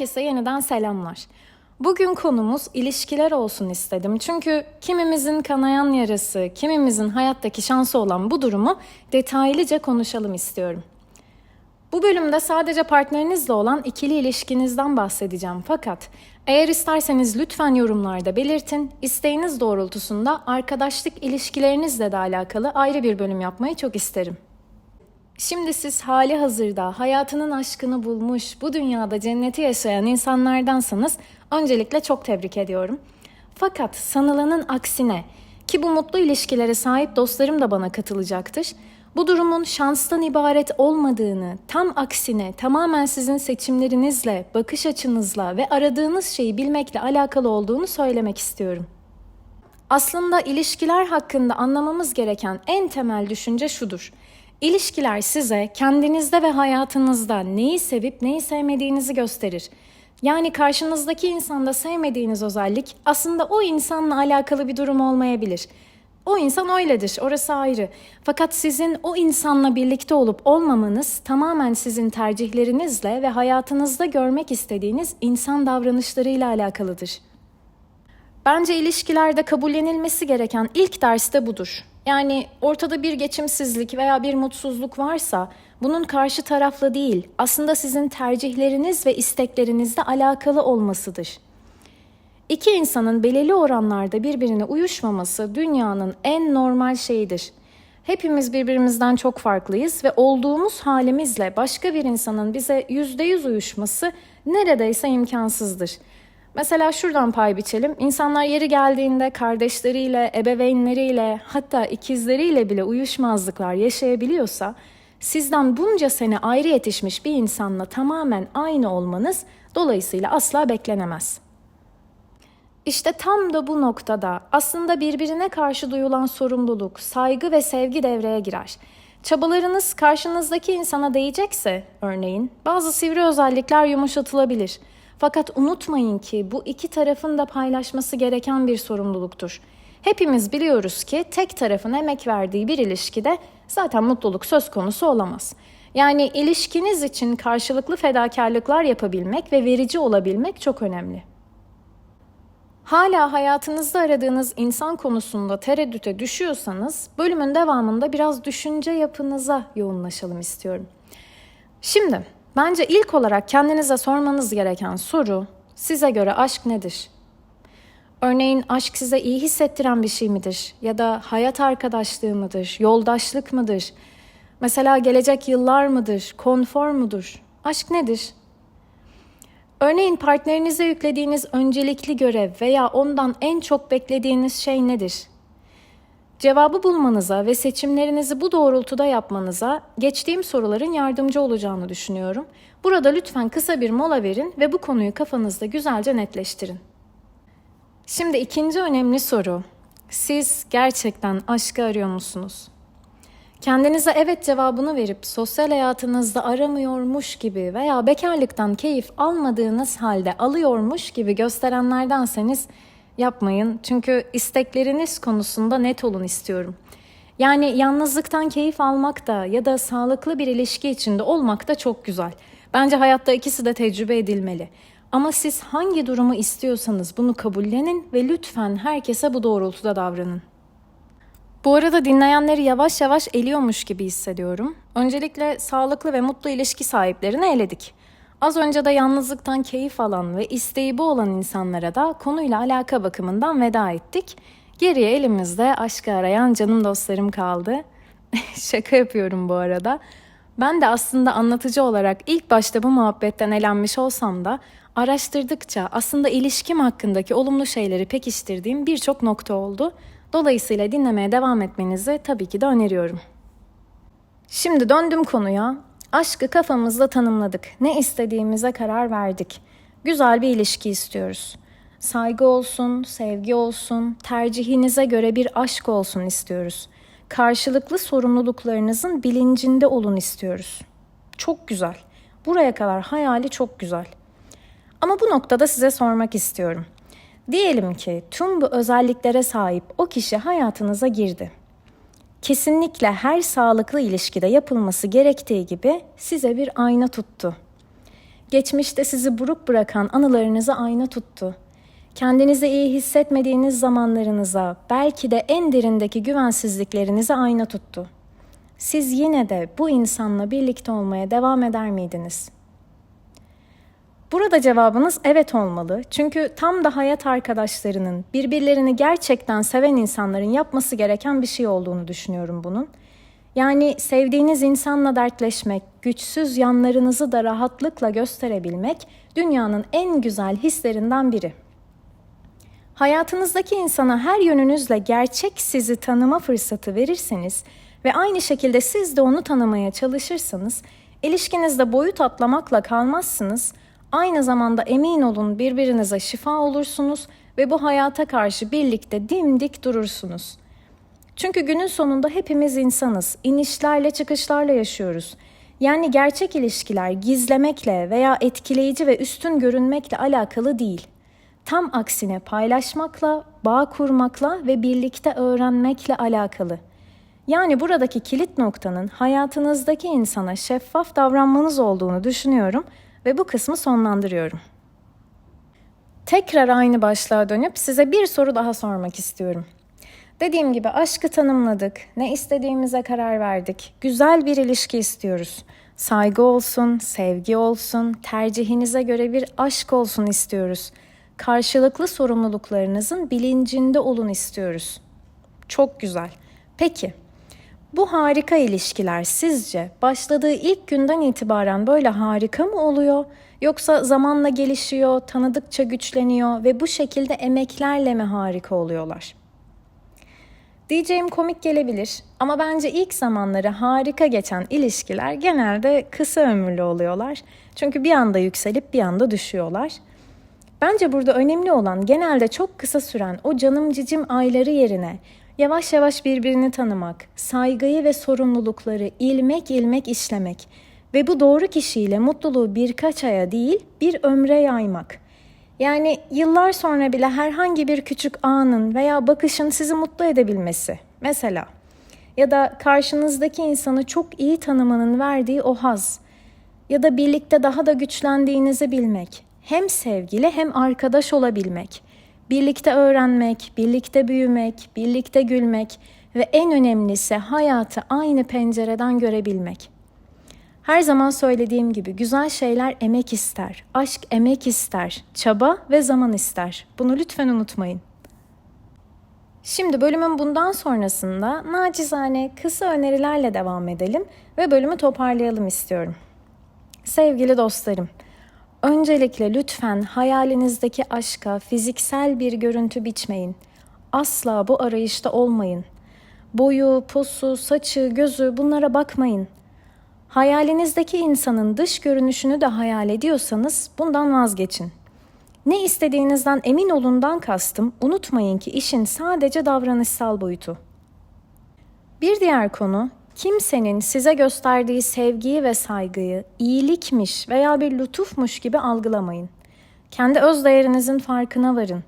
Herkese yeniden selamlar. Bugün konumuz ilişkiler olsun istedim. Çünkü kimimizin kanayan yarası, kimimizin hayattaki şansı olan bu durumu detaylıca konuşalım istiyorum. Bu bölümde sadece partnerinizle olan ikili ilişkinizden bahsedeceğim. Fakat eğer isterseniz lütfen yorumlarda belirtin. İsteğiniz doğrultusunda arkadaşlık ilişkilerinizle de alakalı ayrı bir bölüm yapmayı çok isterim. Şimdi siz hali hazırda hayatının aşkını bulmuş, bu dünyada cenneti yaşayan insanlardansanız öncelikle çok tebrik ediyorum. Fakat sanılanın aksine ki bu mutlu ilişkilere sahip dostlarım da bana katılacaktır. Bu durumun şanstan ibaret olmadığını, tam aksine tamamen sizin seçimlerinizle, bakış açınızla ve aradığınız şeyi bilmekle alakalı olduğunu söylemek istiyorum. Aslında ilişkiler hakkında anlamamız gereken en temel düşünce şudur. İlişkiler size kendinizde ve hayatınızda neyi sevip neyi sevmediğinizi gösterir. Yani karşınızdaki insanda sevmediğiniz özellik aslında o insanla alakalı bir durum olmayabilir. O insan öyledir, orası ayrı. Fakat sizin o insanla birlikte olup olmamanız tamamen sizin tercihlerinizle ve hayatınızda görmek istediğiniz insan davranışlarıyla alakalıdır. Bence ilişkilerde kabullenilmesi gereken ilk ders de budur. Yani ortada bir geçimsizlik veya bir mutsuzluk varsa bunun karşı tarafla değil, aslında sizin tercihleriniz ve isteklerinizle alakalı olmasıdır. İki insanın belirli oranlarda birbirine uyuşmaması dünyanın en normal şeyidir. Hepimiz birbirimizden çok farklıyız ve olduğumuz halimizle başka bir insanın bize yüzde yüz uyuşması neredeyse imkansızdır. Mesela şuradan pay biçelim. İnsanlar yeri geldiğinde kardeşleriyle, ebeveynleriyle, hatta ikizleriyle bile uyuşmazlıklar yaşayabiliyorsa, sizden bunca sene ayrı yetişmiş bir insanla tamamen aynı olmanız dolayısıyla asla beklenemez. İşte tam da bu noktada aslında birbirine karşı duyulan sorumluluk, saygı ve sevgi devreye girer. Çabalarınız karşınızdaki insana değecekse, örneğin, bazı sivri özellikler yumuşatılabilir. Fakat unutmayın ki bu iki tarafın da paylaşması gereken bir sorumluluktur. Hepimiz biliyoruz ki tek tarafın emek verdiği bir ilişkide zaten mutluluk söz konusu olamaz. Yani ilişkiniz için karşılıklı fedakarlıklar yapabilmek ve verici olabilmek çok önemli. Hala hayatınızda aradığınız insan konusunda tereddüte düşüyorsanız bölümün devamında biraz düşünce yapınıza yoğunlaşalım istiyorum. Şimdi bence ilk olarak kendinize sormanız gereken soru size göre aşk nedir? Örneğin aşk size iyi hissettiren bir şey midir? Ya da hayat arkadaşlığı mıdır? Yoldaşlık mıdır? Mesela gelecek yıllar mıdır? Konfor mudur? Aşk nedir? Örneğin partnerinize yüklediğiniz öncelikli görev veya ondan en çok beklediğiniz şey nedir? Cevabı bulmanıza ve seçimlerinizi bu doğrultuda yapmanıza geçtiğim soruların yardımcı olacağını düşünüyorum. Burada lütfen kısa bir mola verin ve bu konuyu kafanızda güzelce netleştirin. Şimdi ikinci önemli soru. Siz gerçekten aşkı arıyor musunuz? Kendinize evet cevabını verip sosyal hayatınızda aramıyormuş gibi veya bekarlıktan keyif almadığınız halde alıyormuş gibi gösterenlerdenseniz yapmayın. Çünkü istekleriniz konusunda net olun istiyorum. Yani yalnızlıktan keyif almak da ya da sağlıklı bir ilişki içinde olmak da çok güzel. Bence hayatta ikisi de tecrübe edilmeli. Ama siz hangi durumu istiyorsanız bunu kabullenin ve lütfen herkese bu doğrultuda davranın. Bu arada dinleyenleri yavaş yavaş eliyormuş gibi hissediyorum. Öncelikle sağlıklı ve mutlu ilişki sahiplerini eledik. Az önce de yalnızlıktan keyif alan ve isteği bu olan insanlara da konuyla alaka bakımından veda ettik. Geriye elimizde aşkı arayan canım dostlarım kaldı. Şaka yapıyorum bu arada. Ben de aslında anlatıcı olarak ilk başta bu muhabbetten elenmiş olsam da araştırdıkça aslında ilişkim hakkındaki olumlu şeyleri pekiştirdiğim birçok nokta oldu. Dolayısıyla dinlemeye devam etmenizi tabii ki de öneriyorum. Şimdi döndüm konuya. Aşkı kafamızda tanımladık. Ne istediğimize karar verdik. Güzel bir ilişki istiyoruz. Saygı olsun, sevgi olsun, tercihinize göre bir aşk olsun istiyoruz. Karşılıklı sorumluluklarınızın bilincinde olun istiyoruz. Çok güzel. Buraya kadar hayali çok güzel. Ama bu noktada size sormak istiyorum. Diyelim ki tüm bu özelliklere sahip o kişi hayatınıza girdi. Kesinlikle her sağlıklı ilişkide yapılması gerektiği gibi size bir ayna tuttu. Geçmişte sizi buruk bırakan anılarınıza ayna tuttu. Kendinizi iyi hissetmediğiniz zamanlarınıza, belki de en derindeki güvensizliklerinize ayna tuttu. Siz yine de bu insanla birlikte olmaya devam eder miydiniz? Burada cevabınız evet olmalı. Çünkü tam da hayat arkadaşlarının, birbirlerini gerçekten seven insanların yapması gereken bir şey olduğunu düşünüyorum bunun. Yani sevdiğiniz insanla dertleşmek, güçsüz yanlarınızı da rahatlıkla gösterebilmek dünyanın en güzel hislerinden biri. Hayatınızdaki insana her yönünüzle gerçek sizi tanıma fırsatı verirseniz ve aynı şekilde siz de onu tanımaya çalışırsanız, ilişkinizde boyut atlamakla kalmazsınız, aynı zamanda emin olun birbirinize şifa olursunuz ve bu hayata karşı birlikte dimdik durursunuz. Çünkü günün sonunda hepimiz insanız, inişlerle çıkışlarla yaşıyoruz. Yani gerçek ilişkiler gizlemekle veya etkileyici ve üstün görünmekle alakalı değil. Tam aksine paylaşmakla, bağ kurmakla ve birlikte öğrenmekle alakalı. Yani buradaki kilit noktanın hayatınızdaki insana şeffaf davranmanız olduğunu düşünüyorum ve bu kısmı sonlandırıyorum. Tekrar aynı başlığa dönüp size bir soru daha sormak istiyorum. Dediğim gibi aşkı tanımladık, ne istediğimize karar verdik, güzel bir ilişki istiyoruz. Saygı olsun, sevgi olsun, tercihinize göre bir aşk olsun istiyoruz. Karşılıklı sorumluluklarınızın bilincinde olun istiyoruz. Çok güzel. Peki, bu harika ilişkiler sizce başladığı ilk günden itibaren böyle harika mı oluyor? Yoksa zamanla gelişiyor, tanıdıkça güçleniyor ve bu şekilde emeklerle mi harika oluyorlar? Diyeceğim komik gelebilir ama bence ilk zamanları harika geçen ilişkiler genelde kısa ömürlü oluyorlar. Çünkü bir anda yükselip bir anda düşüyorlar. Bence burada önemli olan genelde çok kısa süren o canım cicim ayları yerine yavaş yavaş birbirini tanımak, saygıyı ve sorumlulukları ilmek ilmek işlemek ve bu doğru kişiyle mutluluğu birkaç aya değil bir ömre yaymak.'' Yani yıllar sonra bile herhangi bir küçük anın veya bakışın sizi mutlu edebilmesi. Mesela ya da karşınızdaki insanı çok iyi tanımanın verdiği o haz ya da birlikte daha da güçlendiğinizi bilmek. Hem sevgili hem arkadaş olabilmek. Birlikte öğrenmek, birlikte büyümek, birlikte gülmek ve en önemlisi hayatı aynı pencereden görebilmek. Her zaman söylediğim gibi güzel şeyler emek ister, aşk emek ister, çaba ve zaman ister. Bunu lütfen unutmayın. Şimdi bölümün bundan sonrasında nacizane kısa önerilerle devam edelim ve bölümü toparlayalım istiyorum. Sevgili dostlarım, öncelikle lütfen hayalinizdeki aşka fiziksel bir görüntü biçmeyin. Asla bu arayışta olmayın. Boyu, posu, saçı, gözü bunlara bakmayın.'' Hayalinizdeki insanın dış görünüşünü de hayal ediyorsanız bundan vazgeçin. Ne istediğinizden emin olundan kastım unutmayın ki işin sadece davranışsal boyutu. Bir diğer konu kimsenin size gösterdiği sevgiyi ve saygıyı iyilikmiş veya bir lütufmuş gibi algılamayın. Kendi öz değerinizin farkına varın.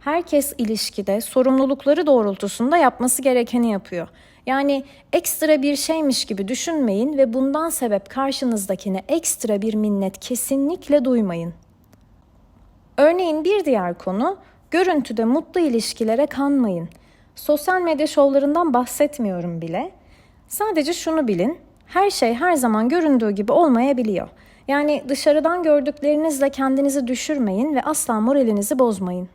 Herkes ilişkide sorumlulukları doğrultusunda yapması gerekeni yapıyor yani ekstra bir şeymiş gibi düşünmeyin ve bundan sebep karşınızdakine ekstra bir minnet kesinlikle duymayın. Örneğin bir diğer konu görüntüde mutlu ilişkilere kanmayın. Sosyal medya şovlarından bahsetmiyorum bile. Sadece şunu bilin, her şey her zaman göründüğü gibi olmayabiliyor. Yani dışarıdan gördüklerinizle kendinizi düşürmeyin ve asla moralinizi bozmayın.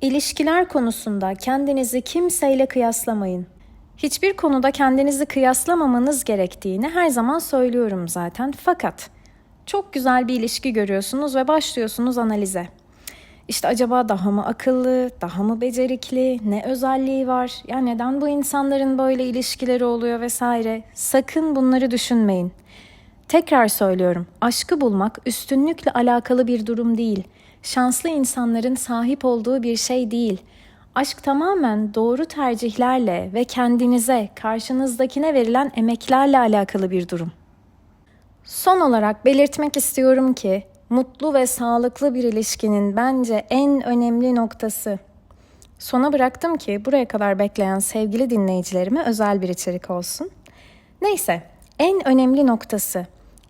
İlişkiler konusunda kendinizi kimseyle kıyaslamayın. Hiçbir konuda kendinizi kıyaslamamanız gerektiğini her zaman söylüyorum zaten. Fakat çok güzel bir ilişki görüyorsunuz ve başlıyorsunuz analize. İşte acaba daha mı akıllı, daha mı becerikli, ne özelliği var? Ya neden bu insanların böyle ilişkileri oluyor vesaire? Sakın bunları düşünmeyin. Tekrar söylüyorum, aşkı bulmak üstünlükle alakalı bir durum değil. Şanslı insanların sahip olduğu bir şey değil.'' Aşk tamamen doğru tercihlerle ve kendinize, karşınızdakine verilen emeklerle alakalı bir durum. Son olarak belirtmek istiyorum ki mutlu ve sağlıklı bir ilişkinin bence en önemli noktası. Sona bıraktım ki buraya kadar bekleyen sevgili dinleyicilerime özel bir içerik olsun. Neyse, en önemli noktası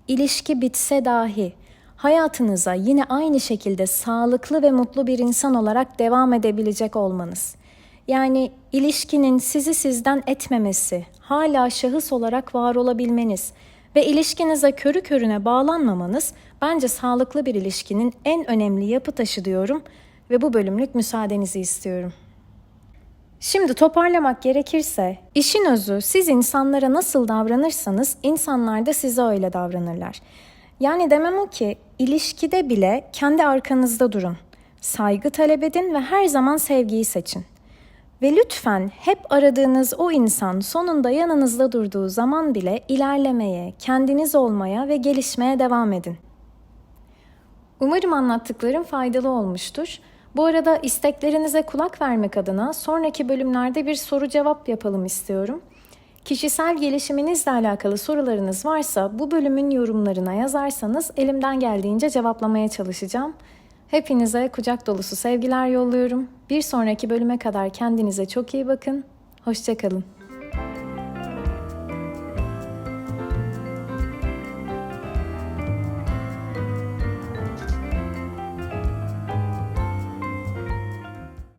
ilişki bitse dahi hayatınıza yine aynı şekilde sağlıklı ve mutlu bir insan olarak devam edebilecek olmanız. Yani ilişkinin sizi sizden etmemesi, hala şahıs olarak var olabilmeniz ve ilişkinize körü körüne bağlanmamanız bence sağlıklı bir ilişkinin en önemli yapı taşı diyorum ve bu bölümlük müsaadenizi istiyorum. Şimdi toparlamak gerekirse, işin özü siz insanlara nasıl davranırsanız insanlar da size öyle davranırlar. Yani demem o ki ilişkide bile kendi arkanızda durun. Saygı talep edin ve her zaman sevgiyi seçin. Ve lütfen hep aradığınız o insan sonunda yanınızda durduğu zaman bile ilerlemeye, kendiniz olmaya ve gelişmeye devam edin. Umarım anlattıklarım faydalı olmuştur. Bu arada isteklerinize kulak vermek adına sonraki bölümlerde bir soru cevap yapalım istiyorum. Kişisel gelişiminizle alakalı sorularınız varsa bu bölümün yorumlarına yazarsanız elimden geldiğince cevaplamaya çalışacağım. Hepinize kucak dolusu sevgiler yolluyorum. Bir sonraki bölüme kadar kendinize çok iyi bakın. Hoşçakalın.